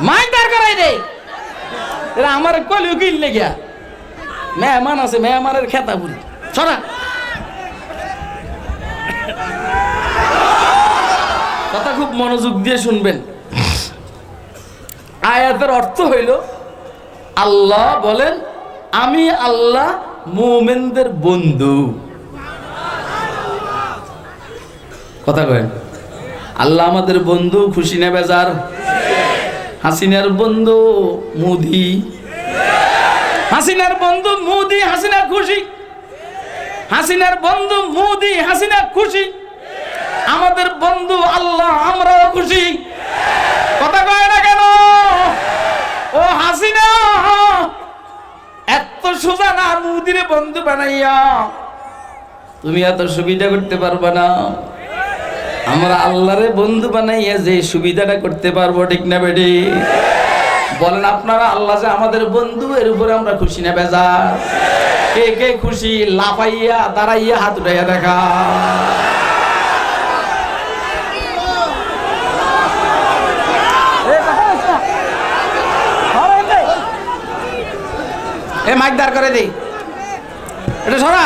Mic দাঁড় করাই দে এরা আমার কলি উকিল লেগিয়া। মেহমান আছে, মেহমানের খেতা পুরি। ছড়া। কথা খুব মনোযোগ দিয়ে শুনবেন। আয়াতের অর্থ হইল, আল্লাহ বলেন, আমি আল্লাহ মোমেনদের বন্ধু। কথা কয়েন আল্লাহ আমাদের বন্ধু, খুশি নেবে যার হাসিনার বন্ধু মুদি। হাসিনার বন্ধু মুদি, হাসিনা খুশি। হাসিনার বন্ধু মুদি, হাসিনা খুশি। আমাদের বন্ধু আল্লাহ, আমরাও খুশি। কথা কয় না কেন? ও হাসিনা, এত সোজা না মুদিরে বন্ধু বানাইয়া। তুমি এত সুবিধা করতে পারবা না। আমরা আল্লাহরে বন্ধু বানাইয়া যে সুবিধাটা করতে পারব, ঠিক না বেডি বলেন, আপনারা আল্লাহ যে আমাদের বন্ধু, এর উপরে আমরা খুশি না বেজা কে কে খুশি? লাফাইয়া, দাঁড়াইয়া, হাত উঠাইয়া দেখা। এ মাইক দাঁড় করে দেই এটা সরা